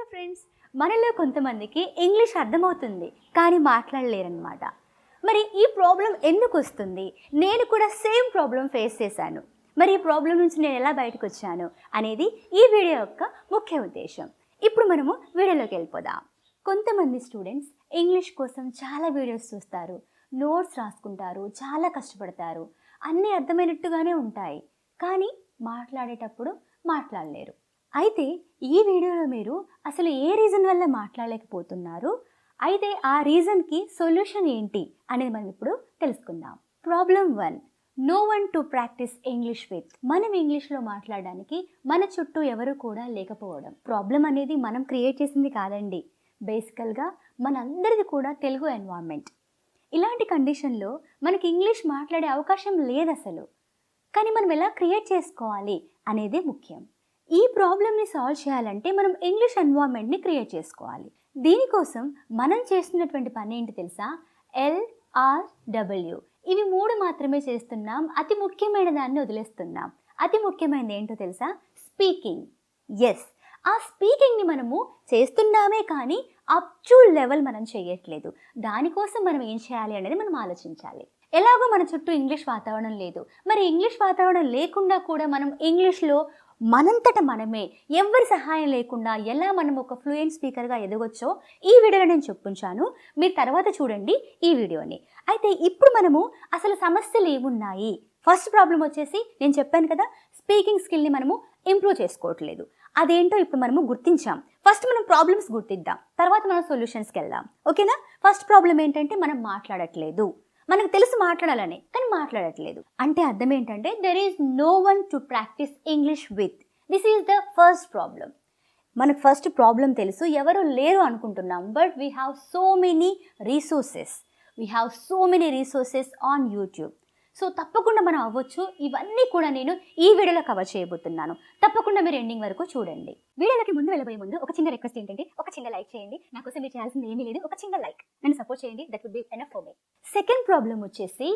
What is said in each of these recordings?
Hello friends మనలో కొంతమందికి English అర్థమవుతుంది కానీ మాట్లాడలేరనమాట మరి ఈ ప్రాబ్లం ఎందుకు వస్తుంది? నేను కూడా సేమ్ ప్రాబ్లం ఫేస్ చేశాను. మరి ఈ ప్రాబ్లం నుంచి నేను ఎలా బయటకు వచ్చాను అనేది ఈ వీడియో యొక్క ముఖ్య ఉద్దేశం. ఇప్పుడు మనము వీడియోలోకి వెళ్ళిపోదాం. కొంతమంది స్టూడెంట్స్ ఇంగ్లీష్ కోసం చాలా వీడియోస్ చూస్తారు. నోట్స్ రాసుకుంటారు చాలా కష్టపడతారు. అన్నీ అర్థమైనట్టుగానే ఉంటాయి. కానీ మాట్లాడేటప్పుడు మాట్లాడలేరు. అయితే ఈ వీడియోలో మీరు అసలు ఏ రీజన్ వల్ల మాట్లాడలేకపోతున్నారు? అయితే ఆ రీజన్కి సొల్యూషన్ ఏంటి అనేది మనం ఇప్పుడు తెలుసుకుందాం. Problem one no one to practice English with మనం ఇంగ్లీష్లో మాట్లాడడానికి మన చుట్టూ ఎవరు కూడా లేకపోవడం. ప్రాబ్లం అనేది మనం క్రియేట్ చేసింది కాదండి. బేసికల్గా మనందరిది కూడా తెలుగు ఎన్వైర్న్మెంట్ ఇలాంటి కండిషన్లో మనకి ఇంగ్లీష్ మాట్లాడే అవకాశం లేదు అసలు కానీ మనం ఎలా క్రియేట్ చేసుకోవాలి అనేదే ముఖ్యం. ఈ ప్రాబ్లమ్ని సాల్వ్ చేయాలంటే మనం ఇంగ్లీష్ ఎన్వామెంట్ని క్రియేట్ చేసుకోవాలి. దీనికోసం మనం చేస్తున్నటువంటి పని ఏంటి తెలుసా? ఎల్ఆర్డబ్ల్యూ ఇవి మూడు మాత్రమే చేస్తున్నాం. అతి ముఖ్యమైన దాన్ని వదిలేస్తున్నాం. అతి ముఖ్యమైనది ఏంటో తెలుసా? స్పీకింగ్ ఎస్ ఆ స్పీకింగ్ని మనము చేస్తున్నామే కానీ అప్ టు లెవెల్ మనం చేయట్లేదు. దానికోసం మనం ఏం చేయాలి అనేది మనం ఆలోచించాలి. ఎలాగో మన చుట్టూ ఇంగ్లీష్ వాతావరణం లేదు. మరి ఇంగ్లీష్ వాతావరణం లేకుండా కూడా మనం ఇంగ్లీష్లో మనంతట మనమే. ఎవరి సహాయం లేకుండా ఎలా మనం ఒక ఫ్లూయెంట్ స్పీకర్గా ఎదగొచ్చో ఈ వీడియోలో నేను చెప్పుంచాను. మీరు తర్వాత చూడండి ఈ వీడియోని. అయితే ఇప్పుడు మనము అసలు సమస్యలు ఏమున్నాయి? ఫస్ట్ ప్రాబ్లం వచ్చేసి నేను చెప్పాను కదా స్పీకింగ్ స్కిల్ని మనము ఇంప్రూవ్ చేసుకోవట్లేదు. అదేంటో ఇప్పుడు మనము గుర్తించాం. ఫస్ట్ మనం ప్రాబ్లమ్స్ గుర్తిద్దాం. తర్వాత మనం సొల్యూషన్స్కి వెళ్దాం. ఓకేనా? ఫస్ట్ ప్రాబ్లం ఏంటంటే మనం మాట్లాడట్లేదు. మనకు తెలుసు మాట్లాడాలని కానీ మాట్లాడట్లేదు. అంటే అర్థం ఏంటంటే there is no one to practice English with this is the first problem మనకు ఫస్ట్ ప్రాబ్లం తెలుసు. ఎవరు లేరు అనుకుంటున్నాం but we have so many resources we have so many resources on YouTube so తప్పకుండా మనం అవ్వచ్చు. ఇవన్నీ కూడా నేను ఈ వీడియోలో కవర్ చేయబోతున్నాను. తప్పకుండా మీరు ఎండింగ్ వరకు చూడండి. వీడియోలకి ముందు వెళ్ళబోయే ముందు ఒక చిన్న రిక్వెస్ట్ ఏంటంటే ఒక చిన్న లైక్ చేయండి. నా కోసం మీరు చేయాల్సింది ఏమీ లేదు. ఒక చిన్న లైక్ నన్ను సపోర్ట్ చేయండి. That would be enough for me second problem వచ్చేసి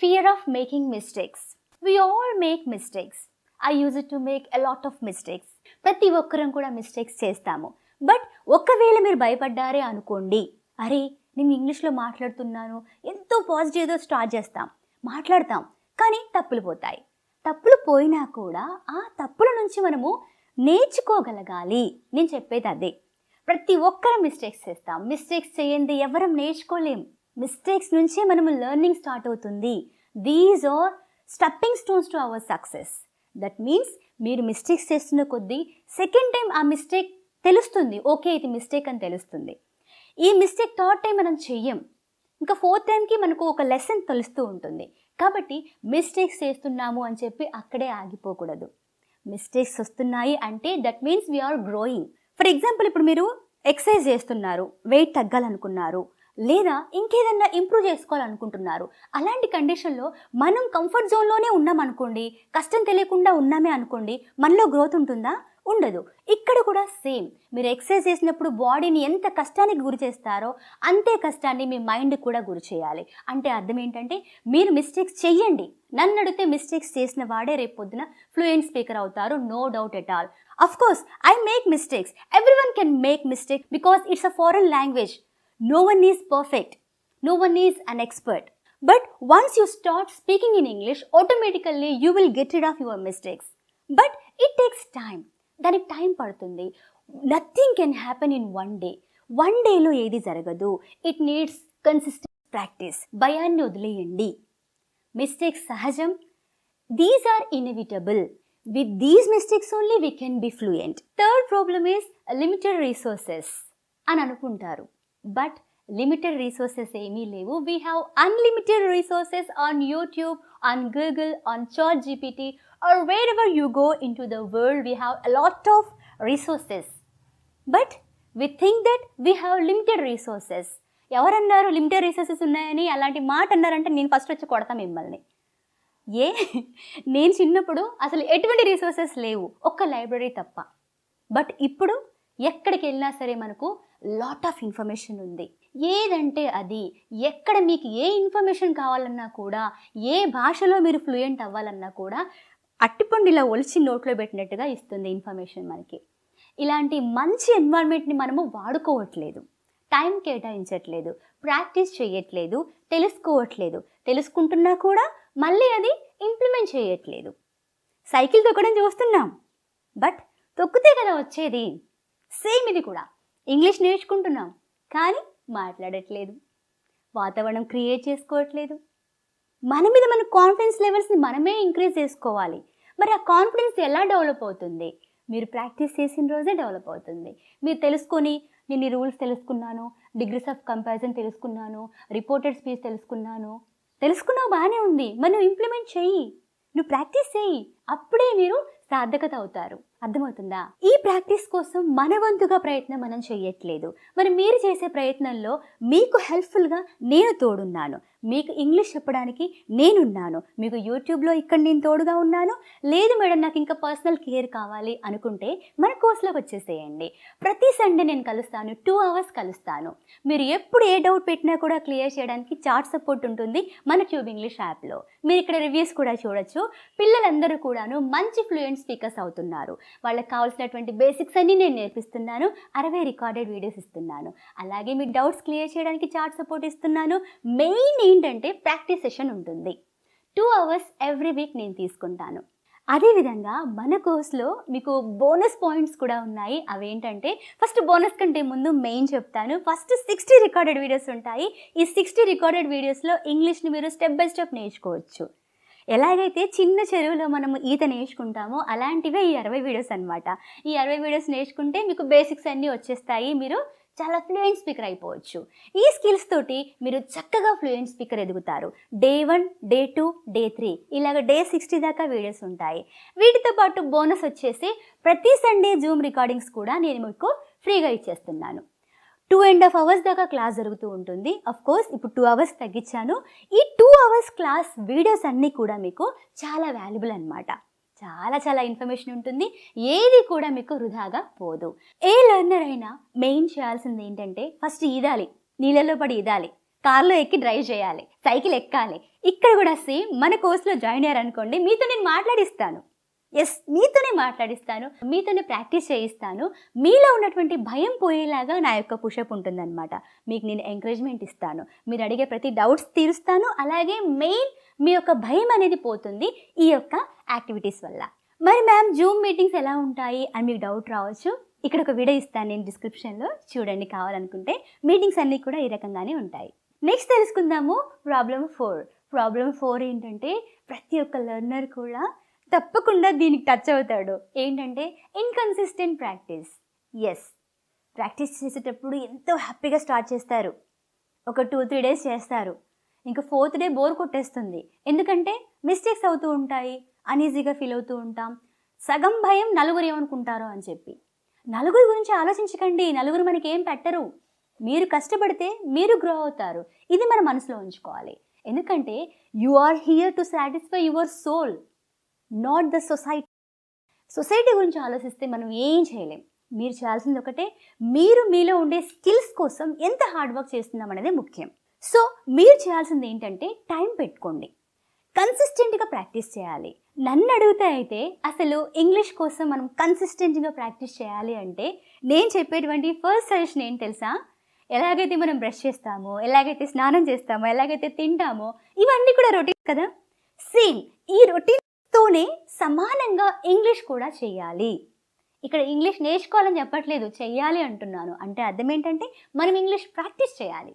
fear of making mistakes we all make mistakes I use it to make a lot of mistakes ప్రతి ఒక్కరం కూడా మిస్టేక్స్ చేస్తాము. బట్ ఒకవేళ మీరు భయపడ్డారే అనుకోండి అరే నేను ఇంగ్లీష్లో మాట్లాడుతున్నాను ఎంతో పాజిటివ్తో స్టార్ట్ చేస్తాం. మాట్లాడతాం. కానీ తప్పులు పోతాయి. తప్పులు పోయినా కూడా ఆ తప్పుల నుంచి మనము నేర్చుకోగలగాలి. నేను చెప్పేది అదే. ప్రతి ఒక్కరు మిస్టేక్స్ చేస్తాం. మిస్టేక్స్ చేయండి. ఎవరం నేర్చుకోలేం. మిస్టేక్స్ నుంచే మనము లెర్నింగ్ స్టార్ట్ అవుతుంది. These are stepping stones to our success that means మీరు మిస్టేక్స్ చేస్తున్న కొద్దీ సెకండ్ టైం ఆ మిస్టేక్ తెలుస్తుంది. ఓకే ఇది మిస్టేక్ అని తెలుస్తుంది. ఈ మిస్టేక్ థర్డ్ టైం మనం చెయ్యం. ఇంకా ఫోర్త్ టైంకి మనకు ఒక లెసన్ తెలుస్తూ ఉంటుంది. కాబట్టి మిస్టేక్స్ చేస్తున్నాము అని చెప్పి అక్కడే ఆగిపోకూడదు. మిస్టేక్స్ వస్తున్నాయి అంటే that means we are growing for example ఇప్పుడు మీరు ఎక్సర్సైజ్ చేస్తున్నారు వెయిట్ తగ్గాలనుకున్నారు లేదా ఇంకేదన్నా ఇంప్రూవ్ చేసుకోవాలనుకుంటున్నారు. అలాంటి కండిషన్లో మనం కంఫర్ట్ జోన్లోనే ఉన్నామనుకోండి కష్టం తెలియకుండా ఉన్నామే అనుకోండి మనలో గ్రోత్ ఉంటుందా? ఉండదు. ఇక్కడ కూడా సేమ్. మీరు ఎక్సర్సైజ్ చేసినప్పుడు బాడీని ఎంత కష్టానికి గురి చేస్తారో అంతే కష్టాన్ని మీ మైండ్ కూడా గురి చేయాలి. అంటే అర్థం ఏంటంటే మీరు మిస్టేక్స్ చెయ్యండి. నన్ను అడిగితే మిస్టేక్స్ చేసిన వాడే రేపు పొద్దున ఫ్లూయెంట్ స్పీకర్ అవుతారు. No doubt at all. Of course I make mistakes everyone can make mistake because it's a foreign language no one is perfect no one is an expert but once you start speaking in English automatically you will get rid of your mistakes but it takes time దానికి time పడుతుంది. Nothing can happen in one day one డేలో ఏది జరగదు. It needs consistent practice భయాన్ని వదిలేయండి. Mistakes సహజం. These are inevitable with these mistakes only we can be fluent third problem is limited resources అని అనుకుంటారు. బట్ లిమిటెడ్ రీసోర్సెస్ ఏమీ లేవు. We have unlimited resources on YouTube on Google on chat GPT or wherever you you go the world, the world a have of lot of resources but we think that we have limited resources ఎవరన్నారు limited resources ఉన్నాయని? అలాంటి మాట అన్నారంటే నేను first వచ్చి కొడతా మిమ్మల్ని. ఏ? నేను చిన్నప్పుడు అసలు ఎటువంటి రీసోర్సెస్ లేవు. ఒక్క లైబ్రరీ తప్ప. బట్ ఇప్పుడు ఎక్కడికి వెళ్ళినా సరే మనకు లాట్ ఆఫ్ ఇన్ఫర్మేషన్ ఉంది. ఏదంటే అది? ఎక్కడ మీకు ఏ ఇన్ఫర్మేషన్ కావాలన్నా కూడా ఏ భాషలో మీరు ఫ్లూయెంట్ అవ్వాలన్నా కూడా అట్టిపండులా ఒలిచి నోట్లో పెట్టినట్టుగా ఇస్తుంది ఇన్ఫర్మేషన్ మనకి. ఇలాంటి మంచి ఎన్వైర్న్మెంట్ని మనము వాడుకోవట్లేదు. టైం కేటాయించట్లేదు. ప్రాక్టీస్ చేయట్లేదు తెలుసుకోవట్లేదు. తెలుసుకుంటున్నా కూడా మళ్ళీ అది ఇంప్లిమెంట్ చేయట్లేదు సైకిల్ తొక్కడం చూస్తున్నాం. బట్ తొక్కితే కదా వచ్చేది. సేమ్ ఇది కూడా. ఇంగ్లీష్ నేర్చుకుంటున్నాం. కానీ మాట్లాడట్లేదు. వాతావరణం క్రియేట్ చేసుకోవట్లేదు. మన మీద మన కాన్ఫిడెన్స్ లెవెల్స్ని మనమే ఇంక్రీజ్ చేసుకోవాలి. మరి ఆ కాన్ఫిడెన్స్ ఎలా డెవలప్ అవుతుంది? మీరు ప్రాక్టీస్ చేసిన రోజే డెవలప్ అవుతుంది. మీరు తెలుసుకొని నేను ఈ రూల్స్ తెలుసుకున్నాను డిగ్రీస్ ఆఫ్ కంపారిజన్ తెలుసుకున్నాను రిపోర్టెడ్ స్పీచ్ తెలుసుకున్నాను. తెలుసుకున్నావు బాగానే ఉంది. మరి నువ్వు ఇంప్లిమెంట్ చెయ్యి. నువ్వు ప్రాక్టీస్ చెయ్యి. అప్పుడే మీరు సార్థకత అవుతారు. అర్థమవుతుందా? ఈ ప్రాక్టీస్ కోసం మన వంతుగా ప్రయత్నం మనం చేయట్లేదు మరి మీరు చేసే ప్రయత్నంలో మీకు హెల్ప్ఫుల్గా నేను తోడున్నాను. మీకు ఇంగ్లీష్ చెప్పడానికి నేనున్నాను. మీకు యూట్యూబ్లో ఇక్కడ నేను తోడుగా ఉన్నాను. లేదు మేడం నాకు ఇంకా పర్సనల్ కేర్ కావాలి అనుకుంటే మన కోర్సులోకి వచ్చేసేయండి. ప్రతి సండే నేను కలుస్తాను టూ అవర్స్ కలుస్తాను. మీరు ఎప్పుడు ఏ డౌట్ పెట్టినా కూడా క్లియర్ చేయడానికి చాట్ సపోర్ట్ ఉంటుంది మన ట్యూబ్ ఇంగ్లీష్ యాప్లో. మీరు ఇక్కడ రివ్యూస్ కూడా చూడొచ్చు. పిల్లలందరూ కూడాను మంచి ఫ్లూయెంట్ స్పీకర్స్ అవుతున్నారు. వాళ్ళకి కావాల్సినటువంటి బేసిక్స్ అన్నీ నేను నేర్పిస్తున్నాను. అరవై రికార్డెడ్ వీడియోస్ ఇస్తున్నాను. అలాగే మీ డౌట్స్ క్లియర్ చేయడానికి చాట్ సపోర్ట్ ఇస్తున్నాను. మెయిన్ ఏంటంటే ప్రాక్టీస్ సెషన్ ఉంటుంది. టూ అవర్స్ ఎవ్రీ వీక్ నేను తీసుకుంటాను. అదేవిధంగా మన కోర్స్లో మీకు బోనస్ పాయింట్స్ కూడా ఉన్నాయి. అవేంటంటే ఫస్ట్ బోనస్ కంటే ముందు మెయిన్ చెప్తాను. ఫస్ట్ సిక్స్టీ రికార్డెడ్ వీడియోస్ ఉంటాయి. ఈ సిక్స్టీ రికార్డెడ్ వీడియోస్లో ఇంగ్లీష్ని మీరు స్టెప్ బై స్టెప్ నేర్చుకోవచ్చు. ఎలాగైతే చిన్న చెరువులో మనము ఈత నేర్చుకుంటామో అలాంటివే ఈ అరవై వీడియోస్ అనమాట ఈ అరవై వీడియోస్ నేర్చుకుంటే మీకు బేసిక్స్ అన్నీ వచ్చేస్తాయి. మీరు చాలా ఫ్లూయెంట్ స్పీకర్ అయిపోవచ్చు. ఈ స్కిల్స్ తోటి మీరు చక్కగా ఫ్లూయెంట్ స్పీకర్ ఎదుగుతారు. Day one day two day three ఇలాగ డే సిక్స్టీ దాకా వీడియోస్ ఉంటాయి. వీటితో పాటు బోనస్ వచ్చేసి ప్రతి సండే జూమ్ రికార్డింగ్స్ కూడా నేను మీకు ఫ్రీగా ఇచ్చేస్తున్నాను. టూ అండ్ హాఫ్ అవర్స్ దాకా క్లాస్ జరుగుతూ ఉంటుంది. అఫ్ కోర్స్ ఇప్పుడు టూ అవర్స్ తగ్గించాను. ఈ టూ అవర్స్ క్లాస్ వీడియోస్ అన్నీ కూడా మీకు చాలా వాల్యుబుల్ అనమాట చాలా చాలా ఇన్ఫర్మేషన్ ఉంటుంది. ఏది కూడా మీకు వృధాగా పోదు. ఏ లెర్నర్ అయినా మెయిన్ చేయాల్సింది ఏంటంటే ఫస్ట్ ఈదాలి నీళ్ళలో పడి ఈదాలి కార్లో ఎక్కి డ్రైవ్ చేయాలి సైకిల్ ఎక్కాలి. ఇక్కడ కూడా సేమ్ మన కోర్సులో జాయిన్ అయ్యారనుకోండి మీతో నేను మాట్లాడిస్తాను. ఎస్ మీతోనే మాట్లాడిస్తాను మీతోనే ప్రాక్టీస్ చేయిస్తాను. మీలో ఉన్నటువంటి భయం పోయేలాగా నా యొక్క పుషప్ ఉంటుందన్నమాట. మీకు నేను ఎంకరేజ్మెంట్ ఇస్తాను. మీరు అడిగే ప్రతి డౌట్స్ తీరుస్తాను. అలాగే మెయిన్ మీ యొక్క భయం అనేది పోతుంది ఈ యొక్క యాక్టివిటీస్ వల్ల. మరి మ్యామ్ జూమ్ మీటింగ్స్ ఎలా ఉంటాయి? అని మీకు డౌట్ రావచ్చు. ఇక్కడ ఒక వీడియో ఇస్తాను నేను డిస్క్రిప్షన్లో చూడండి కావాలనుకుంటే. మీటింగ్స్ అన్నీ కూడా ఈ రకంగానే ఉంటాయి. నెక్స్ట్ తెలుసుకుందాము. ప్రాబ్లమ్ ఫోర్ ప్రాబ్లమ్ ఫోర్ ఏంటంటే ప్రతి ఒక్క లెర్నర్ కూడా తప్పకుండా దీనికి టచ్ అవుతాడు. ఏంటంటే ఇన్కన్సిస్టెంట్ ప్రాక్టీస్ ఎస్ ప్రాక్టీస్ చేసేటప్పుడు ఎంతో హ్యాపీగా స్టార్ట్ చేస్తారు. ఒక టూ త్రీ డేస్ చేస్తారు. ఇంకా ఫోర్త్ డే బోర్ కొట్టేస్తుంది. ఎందుకంటే మిస్టేక్స్ అవుతూ ఉంటాయి. అనీజీగా ఫీల్ అవుతూ ఉంటాం. సగం భయం నలుగురు ఏమనుకుంటారో అని చెప్పి. నలుగురి గురించి ఆలోచించకండి. నలుగురు మనకి ఏం పెట్టరు. మీరు కష్టపడితే మీరు గ్రో అవుతారు. ఇది మన మనసులో ఉంచుకోవాలి. ఎందుకంటే you are here to satisfy your soul not the society society గురించి ఆలోచిస్తే మనం ఏం చేయలేం. మీరు చేయాల్సింది ఒకటే మీరు మీలో ఉండే స్కిల్స్ కోసం ఎంత హార్డ్ వర్క్ చేస్తున్నాం అనేది ముఖ్యం. సో మీరు చేయాల్సింది ఏంటంటే టైం పెట్టుకోండి. కన్సిస్టెంట్గా ప్రాక్టీస్ చేయాలి. నన్ను అడిగితే అయితే అసలు ఇంగ్లీష్ కోసం మనం కన్సిస్టెంట్గా ప్రాక్టీస్ చేయాలి అంటే నేను చెప్పేటువంటి ఫస్ట్ సజెషన్ ఏంటి తెలుసా? ఎలాగైతే మనం బ్రష్ చేస్తామో ఎలాగైతే స్నానం చేస్తామో ఎలాగైతే తింటామో ఇవన్నీ కూడా రొటీన్ కదా? సేమ్ ఈ రొటీన్ తోనే సమానంగా ఇంగ్లీష్ కూడా చేయాలి. ఇక్కడ ఇంగ్లీష్ నేర్చుకోవాలని చెప్పట్లేదు చెయ్యాలి అంటున్నాను. అంటే అర్థం ఏంటంటే మనం ఇంగ్లీష్ ప్రాక్టీస్ చేయాలి.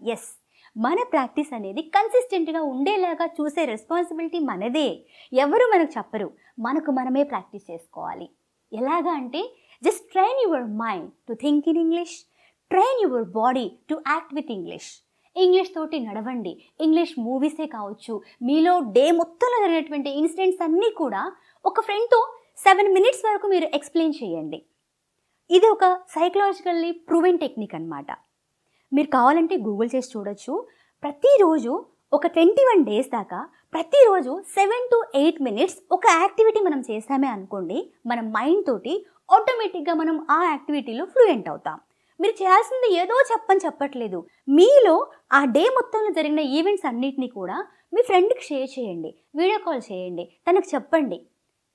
ఎస్ మన ప్రాక్టీస్ అనేది కన్సిస్టెంట్గా ఉండేలాగా చూసే రెస్పాన్సిబిలిటీ మనదే. ఎవరు మనకు చెప్పరు. మనకు మనమే ప్రాక్టీస్ చేసుకోవాలి. ఎలాగా అంటే just train your mind to think in English train your body to act with English English తోటి నడవండి. ఇంగ్లీష్ మూవీసే కావచ్చు మీలో డే మొత్తంలో జరిగినటువంటి ఇన్సిడెంట్స్ అన్నీ కూడా ఒక ఫ్రెండ్తో సెవెన్ మినిట్స్ వరకు మీరు ఎక్స్ప్లెయిన్ చేయండి. ఇది ఒక సైకలాజికల్లీ ప్రూవెన్ టెక్నిక్ అన్నమాట. మీరు కావాలంటే గూగుల్ చేసి చూడొచ్చు. ప్రతిరోజు ఒక ట్వంటీ వన్ డేస్ దాకా ప్రతిరోజు సెవెన్ టు ఎయిట్ మినిట్స్ ఒక యాక్టివిటీ మనం చేసామే అనుకోండి మన మైండ్ తోటి ఆటోమేటిక్గా మనం ఆ యాక్టివిటీలో ఫ్లూయెంట్ అవుతాం. మీరు చేయాల్సింది ఏదో చెప్పని చెప్పట్లేదు. మీలో ఆ డే మొత్తంలో జరిగిన ఈవెంట్స్ అన్నిటినీ కూడా మీ ఫ్రెండ్కి షేర్ చేయండి. వీడియో కాల్ చేయండి. తనకు చెప్పండి.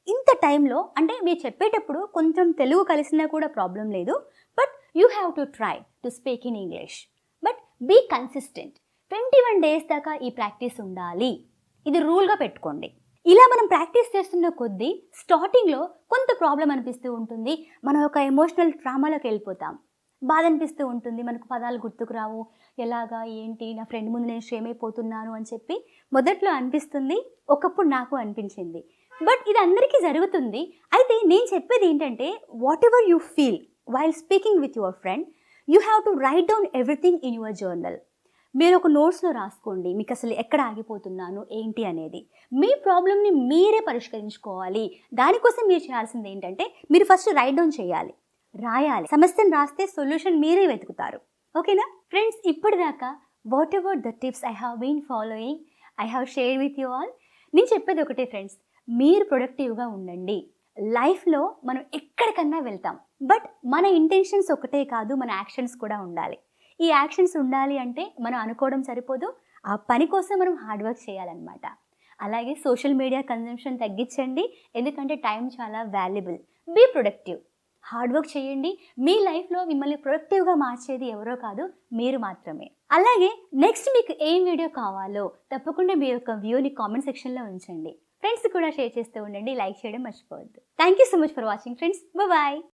ఇంత టైంలో అంటే మీరు చెప్పేటప్పుడు కొంచెం తెలుగు కలిసినా కూడా ప్రాబ్లం లేదు. But you have to try to speak in English. But be consistent. Twenty one days దాకా ఈ ప్రాక్టీస్ ఉండాలి. ఇది రూల్గా పెట్టుకోండి. ఇలా మనం ప్రాక్టీస్ చేస్తున్న కొద్దీ స్టార్టింగ్లో కొంత ప్రాబ్లం అనిపిస్తూ ఉంటుంది. మనం ఒక ఎమోషనల్ డ్రామాలోకి వెళ్ళిపోతాం. బాధ అనిపిస్తూ ఉంటుంది. మనకు పదాలు గుర్తుకు రావు. ఎలాగా? ఏంటి? నా ఫ్రెండ్ ముందు నేను షేమ్ అయిపోతున్నాను అని చెప్పి మొదట్లో అనిపిస్తుంది. ఒకప్పుడు నాకు అనిపించింది. బట్ ఇది అందరికీ జరుగుతుంది. అయితే నేను చెప్పేది ఏంటంటే whatever you feel while speaking with your friend you have to write down everything in your journal మీరు ఒక నోట్స్లో రాసుకోండి. మీకు అసలు ఎక్కడ ఆగిపోతున్నాను? ఏంటి అనేది. మీ ప్రాబ్లమ్ని మీరే పరిష్కరించుకోవాలి. దానికోసం మీరు చేయాల్సింది ఏంటంటే మీరు ఫస్ట్ రైట్ డౌన్ చేయాలి. రాయాలి. సమస్యను రాస్తే సొల్యూషన్ మీరే వెతుకుతారు. ఓకేనా? ఫ్రెండ్స్ ఇప్పటిదాకా what about the tips I have been following I have share with you all నేను చెప్పేది ఒకటే ఫ్రెండ్స్ మీరు ప్రొడక్టివ్గా ఉండండి. లైఫ్లో మనం ఎక్కడికన్నా వెళ్తాం. బట్ మన ఇంటెన్షన్స్ ఒకటే కాదు మన యాక్షన్స్ కూడా ఉండాలి. ఈ యాక్షన్స్ ఉండాలి అంటే మనం అనుకోవడం సరిపోదు ఆ పని కోసం మనం హార్డ్ వర్క్ చేయాలన్నమాట. అలాగే సోషల్ మీడియా కన్జంప్షన్ తగ్గించండి ఎందుకంటే టైం చాలా valuable be productive hard work చేయండి. మీ లైఫ్లో మిమ్మల్ని ప్రొడక్టివ్గా మార్చేది ఎవరో కాదు మీరు మాత్రమే. అలాగే నెక్స్ట్ మీకు ఏం వీడియో కావాలో తప్పకుండా మీ యొక్క వ్యూని కామెంట్ సెక్షన్లో ఉంచండి. ఫ్రెండ్స్ కూడా షేర్ చేస్తూ ఉండండి. లైక్ చేయడం మర్చిపోవద్దు. Thank you so much for watching friends. Bye.